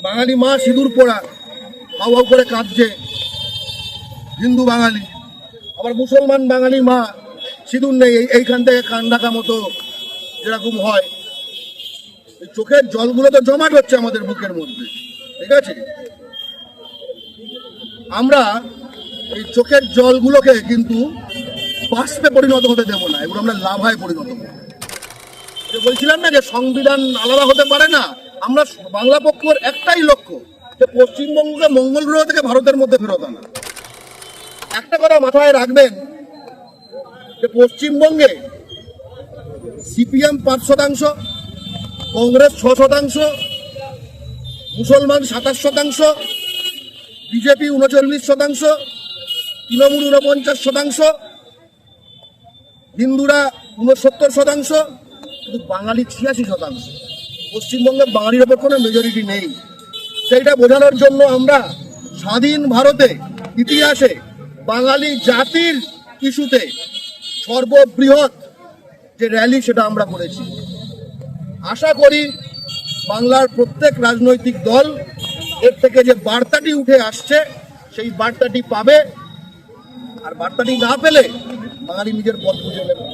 বাঙালি মা সিঁদুর পোড়া, হাউ হাউ করে কাঁদছে। হিন্দু বাঙালি, আবার মুসলমান বাঙালি মা সিঁদুর নেই এইখান থেকে কান ঢাকা মতো যেরকম হয়। চোখের জলগুলো তো জমাট হচ্ছে আমাদের বুকের মধ্যে, ঠিক আছে? আমরা এই চোখের জলগুলোকে কিন্তু বাষ্পে পরিণত হতে দেব না, এগুলো আমরা লাভায় পরিণত করব বলছিলাম না যে সংবিধান আলাদা হতে পারে না আমরা বাংলা পক্ষের একটাই লক্ষ্য যে পশ্চিমবঙ্গকে মঙ্গল গ্রহ থেকে ভারতের মধ্যে ফেরত আনা। একটা কথা মাথায় রাখবেন যে পশ্চিমবঙ্গে সিপিএম পাঁচ শতাংশ, কংগ্রেস ছ শতাংশ, মুসলমান সাতাশ শতাংশ, বিজেপি উনচল্লিশ শতাংশ, তৃণমূল উনপঞ্চাশ শতাংশ, হিন্দুরা উনসত্তর শতাংশ, কিন্তু বাঙালি ছিয়াশি শতাংশ। পশ্চিমবঙ্গে বাঙালির ওপর কোনো মেজরিটি নেই। সেইটা বোঝানোর জন্য আমরা স্বাধীন ভারতে, ইতিহাসে, বাঙালি জাতির ইস্যুতে সর্ববৃহৎ যে র্যালি সেটা আমরা করেছি। আশা করি বাংলার প্রত্যেক রাজনৈতিক দল এর থেকে যে বার্তাটি উঠে আসছে, সেই বার্তাটি পাবে। আর বার্তাটি না পেলে বাঙালি নিজের পথ খুঁজে নেবে